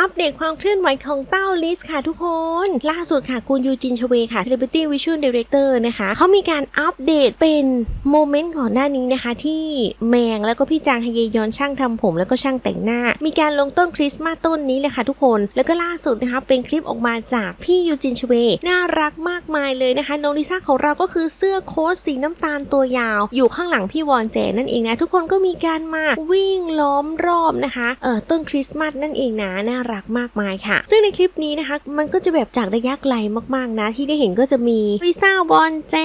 อัปเดตความเคลื่อนไหวของเต้าลิสค่ะทุกคน ล่าสุดค่ะคุณยูจินชเวค่ะ Celebrity Visual Director นะคะเขามีการอัปเดตเป็นโมเมนต์ก่อนหน้านี้นะคะ ที่แมงแล้วก็พี่จางฮเยยอนช่างทำผม แล้วก็ช่างแต่งหน้า มีการลงต้นคริสต์มาสต้นนี้เลยค่ะทุกคนแล้วก็ล่าสุดนะคะเป็นคลิปออกมาจากพี่ยูจินชเวน่ารักมากมายเลยนะคะน้องลิซ่าของเราก็คือเสื้อโค้ทสีน้ำตาลตัวยาว อยู่ข้างหลังพี่วอนเจนั่นเองนะทุกคนก็มีการมาวิ่งล้อมรอบนะคะเออต้นคริสต์มาสนั่นเองนะน่ารักมากมายค่ะ ซึ่งในคลิปนี้นะคะ มันก็จะแบบจากระยะไกลมากๆนะ ที่ได้เห็นก็จะมีลิซ่าวอนแจ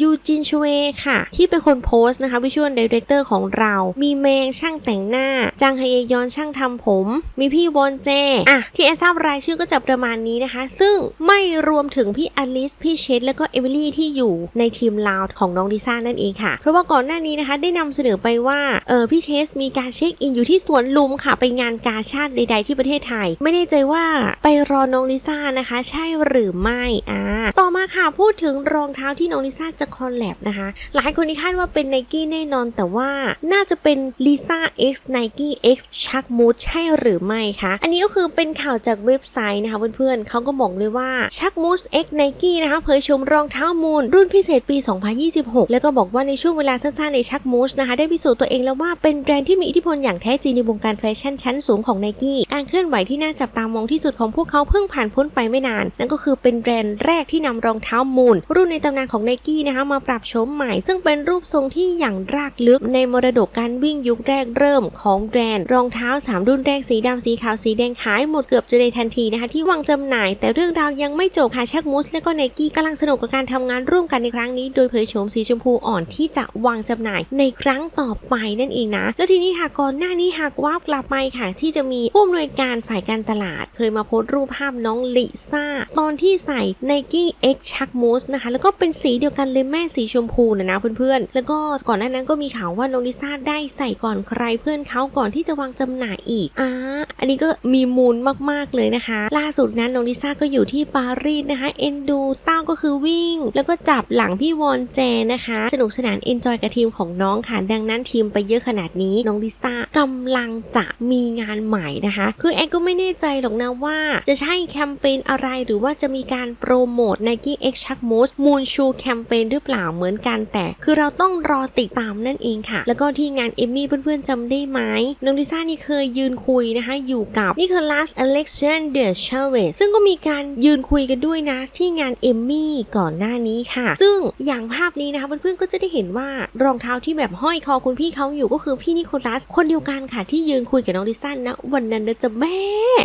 ยูจินชเวค่ะ ที่เป็นคนโพสต์นะคะวิชวลดีเรคเตอร์ของเรา มีแมงช่างแต่งหน้า จางไฮเยยอนช่างทำผม มีพี่วอนแจอะที่แอนทราบรายชื่อก็จะประมาณนี้นะคะ ซึ่งไม่รวมถึงพี่อลิสพี่เชดแล้วก็เอมิลี่ที่อยู่ในทีมลาวของน้องลิซ่านั่นเองค่ะ เพราะว่าก่อนหน้านี้นะคะ ได้นำเสนอไปว่าเออพี่เชสมีการเช็คอินอยู่ที่สวนลุมค่ะ ไปงานกาชาติใด ๆ ที่ประเทศไทยไม่แน่ใจว่าไปรอน้องลิซ่านะคะ ใช่หรือไม่อ่าต่อมาค่ะพูดถึงรองเท้าที่น้องลิซ่าจะคอลแลบนะคะ หลายคนที่คาดว่าเป็นไนกี้แน่นอน แต่ว่าน่าจะเป็นลิซ่า X Nike X Chuck Mood ใช่หรือไม่คะอันนี้ก็คือเป็นข่าวจากเว็บไซต์นะคะเพื่อนๆเขาก็บอกเลยว่า Chuck Mood X Nike นะคะเผยชมรองเท้ามูลรุ่นพิเศษปี 2026 แล้วก็บอกว่าในช่วงเวลาสั้นๆใน Chuck Mood นะคะได้พิสูจน์ตัวเองแล้วว่าเป็นแบรนด์ที่มีอิทธิพลอย่างแท้จริงในวงการแฟชั่นชั้นสูงของ Nike การเคลื่อนไหวที่น่าจับตามองที่สุดของพวกเขาเพิ่งผ่านพ้นไปไม่นาน นั่นก็คือเป็นแบรนด์แรกที่นำรองเท้ามูล รุ่นในตำนานของ Nike นะคะมาปรับโฉมใหม่ ซึ่งเป็นรูปทรงที่อย่างรากลึกในมรดกการวิ่งยุคแรกเริ่มของแบรนด์รองเท้า 3 รุ่นแรกสีดำสีขาวสีแดงขายหมดเกือบจะในทันทีนะคะที่วางจำหน่าย แต่เรื่องราวยังไม่จบค่ะชักมูสและก็ Nike กำลังสนุกกับการทำงานร่วมกันในครั้งนี้ โดยเผยโฉมสีชมพูอ่อนที่จะวางจำหน่ายในครั้งต่อไปนั่นเองนะ แล้วทีนี้ค่ะก่อนหน้านี้หากว่ากลับไปค่ะที่จะมีผู้อำนวยการฝ่ายการตลาด เคยมาโพสต์รูปภาพน้องลิซ่า ตอนที่ใส่ Nike X Chuck Moose นะคะ แล้วก็เป็นสีเดียวกันเลยแม่สีชมพูนะนะเพื่อนๆ แล้วก็ก่อนหน้านั้นก็มีข่าวว่าน้องลิซ่าได้ใส่ก่อนใครเพื่อนเขาก่อนที่จะวางจำหน่ายอีกอ่าอันนี้ก็มีมูลมากๆเลยนะคะ ล่าสุดนั้นน้องลิซ่าก็อยู่ที่ปารีสนะคะเอ็นดูเต้าก็คือวิ่ง แล้วก็จับหลังพี่วอนแจนะคะ สนุกสนานเอนจอยกับทีมของน้องค่ะดังนั้นทีมไปเยอะขนาดนี้น้องลิซ่ากำลังจะมีงานใหม่นะคะ คือแอนก็ไม่แน่ใจหรอกนะว่า จะใช่แคมเปญอะไรหรือว่าจะมีการโปรโมท Nike X Chuck Moose Moon Shoe แคมเปญหรือเปล่าเหมือนกันแต่ คือเราต้องรอติดตามนั่นเองค่ะ แล้วก็ที่งานเอมมี่เพื่อนๆจำได้ไหมน้องลิซ่านี่เคยยืนคุยนะคะ อยู่กับนิโคลัสอเล็กซานเดอร์ชาเวสซึ่งก็มีการยืนคุยกันด้วยนะ ที่งานเอมมี่ก่อนหน้านี้ค่ะ ซึ่งอย่างภาพนี้นะคะเพื่อนๆก็จะได้เห็นว่ารองเท้าที่แบบห้อยคอคุณพี่เขาอยู่ก็คือพี่นิโคลัสคนเดียวกันค่ะที่ยืนคุยกับน้องลิซ่านะวันนั้นนะจะแม่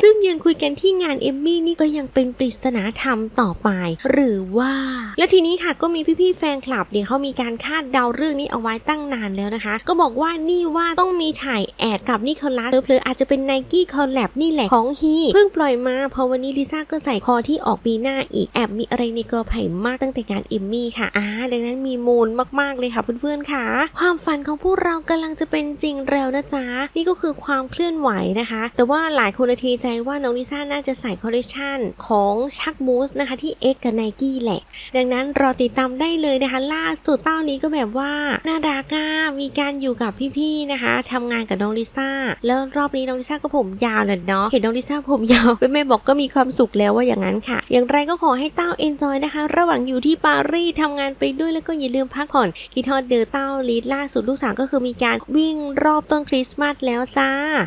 ซึ่งยืนคุยกันที่งานเอมมี่นี่ก็ยังเป็นปริศนาธรรมต่อไป หรือว่า และทีนี้ค่ะก็มีพี่ๆแฟนคลับเนี่ยเขามีการคาดเดาเรื่องนี้เอาไว้ตั้งนานแล้วนะคะ ก็บอกว่านี่ว่าต้องมีถ่ายแอดกับนิโคลัสเพลอๆอาจจะเป็นไนกี้คอลแลบนี่แหละของฮีเพิ่งปล่อยมาพอวันนี้ลิซ่าก็ใส่คอที่ออกปีหน้าอีกแอบมีอะไรในกอไผ่มากตั้งแต่งานเอมมี่ค่ะอ่าดังนั้นมีมูลมากๆเลยค่ะเพื่อนๆค่ะ ความฝันของพวกเรากำลังจะเป็นจริงแล้วนะจ๊ะนี่ก็คือความเคลื่อนไหวนะคะ แต่ว่าหลายคนทีใจว่าน้องลิซ่าน่าจะใส่คอลเลคชันของชักมูสนะคะที่ X กับ n นกี้แหละ ดังนั้นรอติดตามได้เลยนะคะ ล่าสุดเต้านี้ก็แบบว่า น่ารักอะมีการอยู่กับพี่ๆนะคะทำงานกับน้องลิซ่า แล้วรอบนี้น้องลิซ่าก็ผมยาวเลยเนาะเห็นน้องลิซ่าผมยาวแม่บอกก็มีความสุขแล้วว่าอย่างนั้นค่ะ อย่างไรก็ขอให้เต้าเอนจอยนะคะ ระหว่างอยู่ที่ปารีสทำงานไปด้วยแล้วก็อย่าลืมพักผ่อนคิดทอดเดอเต้าลีดล่าสุดลูกสาวก็คือมีการวิ่งรอบต้นคริสต์มาสแล้วจ้า